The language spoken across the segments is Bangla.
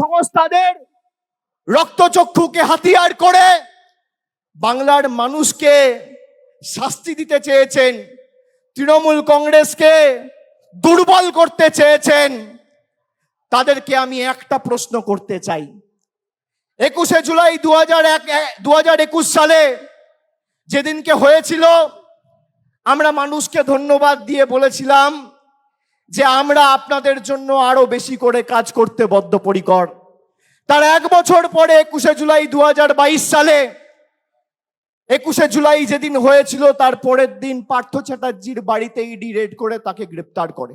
সংস্থাদের রক্তচক্ষুকে হাতিয়ার করে বাংলার মানুষকে শাস্তি দিতে চেয়েছেন, তৃণমূল কংগ্রেসকে দুর্বল করতে চেয়েছেন, তাদেরকে আমি একটা প্রশ্ন করতে চাই। একুশে জুলাই দু হাজার এক দু হাজার একুশ সালে যেদিনকে হয়েছিল, আমরা মানুষকে ধন্যবাদ দিয়ে বলেছিলাম যে আমরা আপনাদের জন্য আরও বেশি করে কাজ করতে বদ্ধপরিকর। তার এক বছর পরে একুশে জুলাই দু হাজার বাইশ সালে, একুশে জুলাই যেদিন হয়েছিল, তার পরের দিন পার্থ চ্যাটার্জির বাড়িতে ইডি রেড করে তাকে গ্রেপ্তার করে।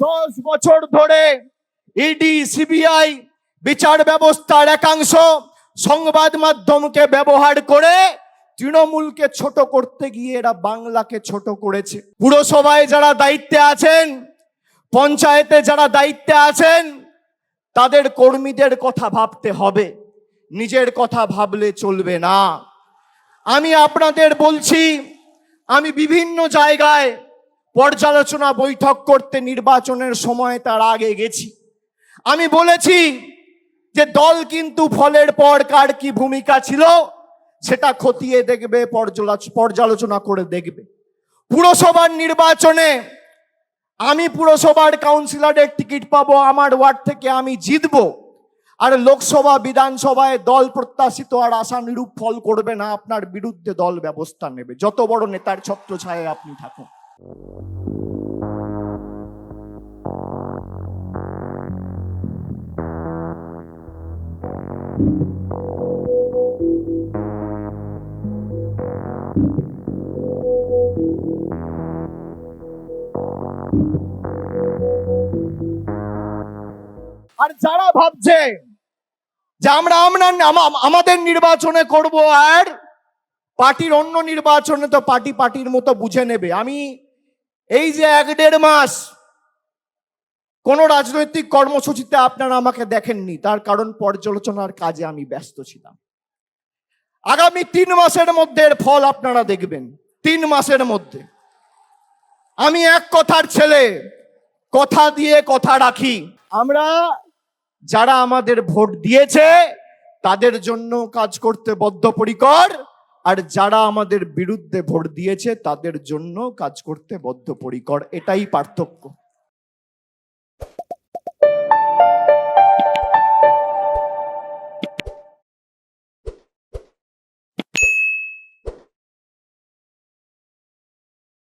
দশ বছর ধরে ইডি সিবিআই বিচার ব্যবস্থার একাংশ সংবাদ মাধ্যমকে ব্যবহার করে তৃণমূলকে ছোট করতে গিয়ে এরা বাংলাকে ছোট করেছে। পুরসভায় যারা দায়িত্বে আছেন, পঞ্চায়েতে যারা দায়িত্বে আছেন, তাদের কর্মীদের কথা ভাবতে হবে। নিজের কথা ভাবলে চলবে না। আমি আপনাদের বলছি, আমি বিভিন্ন জায়গায় পর্যালোচনা বৈঠক করতে নির্বাচনের সময় তার আগে গেছি। আমি বলেছি যে দল কিন্তু ফলের পর কার কি ভূমিকা ছিল, সেটা খতিয়ে দেখবে পর্যালোচনা করে দেখবে। পুরসভার নির্বাচনে আমি পুরসভার কাউন্সিলরের টিকিট পাবো, আমার ওয়ার্ড থেকে আমি জিতবো। আর লোকসভা, বিধানসভায় দল প্রত্যাশিত আর আশানুরূপ ফল করবে না, আপনার বিরুদ্ধে দল ব্যবস্থা নেবে। যত বড় নেতার ছত্র ছায় আপনি থাকুন। আর যারা ভাবছে যে আমরা আমরা আমাদের নির্বাচনে করব আর পার্টির অন্য নির্বাচনে তো পার্টি পার্টির মতো বুঝে নেবে। আমি এই যে এক দেড় মাস কোন রাজনৈতিক কর্মসূচিতে আপনারা আমাকে দেখেননি, তার কারণ পর্যালোচনার কাজে আমি ব্যস্ত ছিলাম। আগামী তিন মাসের মধ্যে এর ফল আপনারা দেখবেন, তিন মাসের মধ্যে। আমি এক কথার ছেলে, কথা দিয়ে কথা রাখি। আমরা যারা আমাদের ভোট দিয়েছে, তাদের জন্য কাজ করতে বদ্ধপরিকর। আর যারা আমাদের বিরুদ্ধে ভোট দিয়েছে তাদের জন্য কাজ করতে বদ্ধপরিকর। এটাই পার্থক্য।